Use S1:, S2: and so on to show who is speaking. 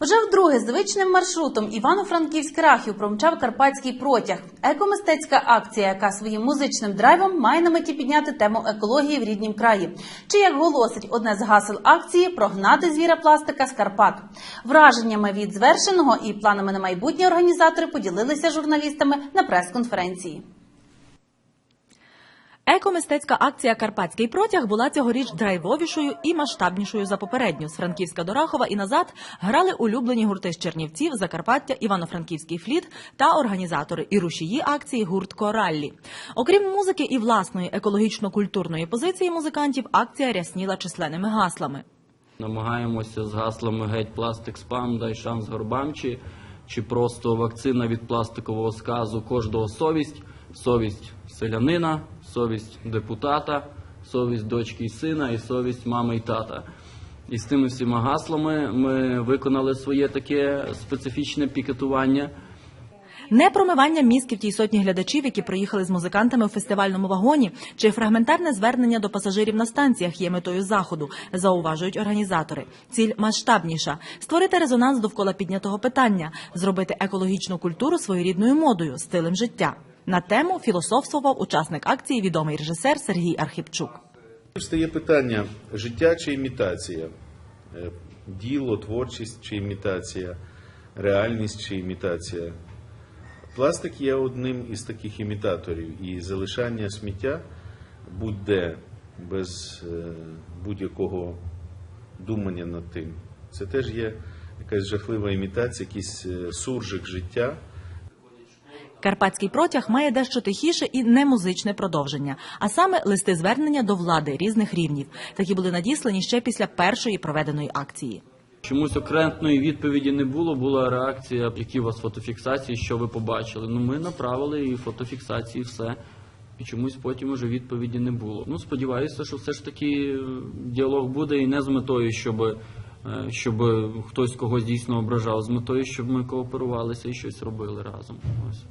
S1: Вже вдруге звичним маршрутом Івано-Франківськ Рахів промчав карпатський протяг. Екомистецька акція, яка своїм музичним драйвом має на меті підняти тему екології в ріднім краї. Чи як голосить одне з гасел акції прогнати звіра пластика з Карпат. Враженнями від звершеного і планами на майбутнє організатори поділилися журналістами на прес-конференції.
S2: Екомистецька акція Карпатський протяг була цьогоріч драйвовішою і масштабнішою за попередню. З Франківська до Рахова і назад грали улюблені гурти з Чернівців, Закарпаття, Івано-Франківський фліт та організатори і рушії акції гурт Кораллі. Окрім музики і власної екологічно-культурної позиції музикантів, акція рясніла численними гаслами.
S3: Намагаємося з гаслами геть пластик спам, дай шанс горбам, чи, чи просто вакцина від пластикового сказу кожного совість, совість селянина, совість депутата, совість дочки і сина і совість мами і тата. І з тими всіма гаслами ми виконали своє таке специфічне пікетування.
S2: Не промивання мізків тій сотні глядачів, які приїхали з музикантами у фестивальному вагоні, чи фрагментарне звернення до пасажирів на станціях є метою заходу, зауважують організатори. Ціль масштабніша створити резонанс довкола піднятого питання, зробити екологічну культуру своєрідною модою, стилем життя. На тему філософствував учасник акції відомий режисер Сергій Архіпчук.
S4: Стає питання: життя чи імітація, Е, діло, творчість чи імітація, реальність чи імітація. Пластик є одним із таких імітаторів, і залишання сміття будь-де без е, будь-якого думання над тим. Це теж є якась жахлива імітація, якийсь е, суржик життя.
S2: Карпатський протяг має дещо тихіше і немузичне продовження, а саме листи звернення до влади різних рівнів. Такі були надіслані ще після першої проведеної акції.
S3: Чомусь окремої відповіді не було, була реакція, які у вас фотофіксації, що ви побачили. Ну ми направили і фотофіксації, все. І чомусь потім уже відповіді не було. Ну, сподіваюся, що все ж таки е, діалог буде і не з метою, щоб, е, щоб хтось когось дійсно ображав, з метою, щоб ми кооперувалися і щось робили разом. Ось.